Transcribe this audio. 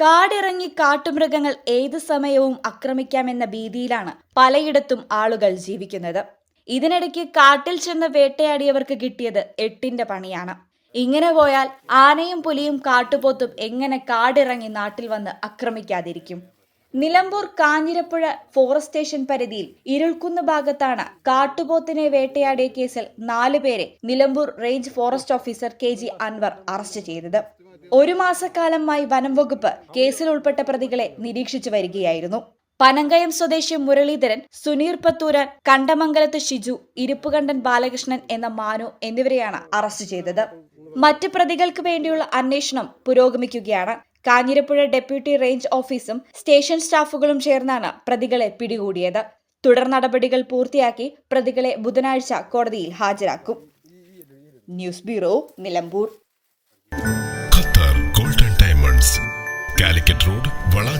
കാടിറങ്ങി കാട്ടുമൃഗങ്ങൾ ഏതു സമയവും ആക്രമിക്കാമെന്ന ഭീതിയിലാണ് പലയിടത്തും ആളുകൾ ജീവിക്കുന്നത്. ഇതിനിടയ്ക്ക് കാട്ടിൽ ചെന്ന് വേട്ടയാടിയവർക്ക് കിട്ടിയത് എട്ടിന്റെ പണിയാണ്. ഇങ്ങനെ പോയാൽ ആനയും പുലിയും കാട്ടുപോത്തും എങ്ങനെ കാടിറങ്ങി നാട്ടിൽ വന്ന് ആക്രമിക്കാതിരിക്കും? നിലമ്പൂർ കാഞ്ഞിരപ്പുഴ ഫോറസ്റ്റ് സ്റ്റേഷൻ പരിധിയിൽ ഇരുൾക്കുന്ന് ഭാഗത്താണ് കാട്ടുപോത്തിനെ വേട്ടയാടിയ കേസിൽ നാലുപേരെ Nilambur range forest officer K G Anvar arrest ചെയ്തത്. ഒരു മാസക്കാലമായി വനം വകുപ്പ് കേസിൽ ഉൾപ്പെട്ട പ്രതികളെ നിരീക്ഷിച്ചു വരികയായിരുന്നു. പനങ്കയം സ്വദേശി മുരളീധരൻ സുനീർ പത്തൂരൻ കണ്ടമംഗലത്ത് ഷിജു ഇരുപ്പുകണ്ഠൻ ബാലകൃഷ്ണൻ എന്ന മാനു എന്നിവരെയാണ് അറസ്റ്റ് ചെയ്തത്. മറ്റ് പ്രതികൾക്ക് വേണ്ടിയുള്ള അന്വേഷണം പുരോഗമിക്കുകയാണ്. കാഞ്ഞിരപ്പുഴ ഡെപ്യൂട്ടി റേഞ്ച് ഓഫീസും സ്റ്റേഷൻ സ്റ്റാഫുകളും ചേർന്നാണ് പ്രതികളെ പിടികൂടിയത്. തുടർ നടപടികൾ പൂർത്തിയാക്കി പ്രതികളെ ബുധനാഴ്ച കോടതിയിൽ ഹാജരാക്കും. News bureau Nilambur. Qatar golden diamonds Calicut road Valanchery.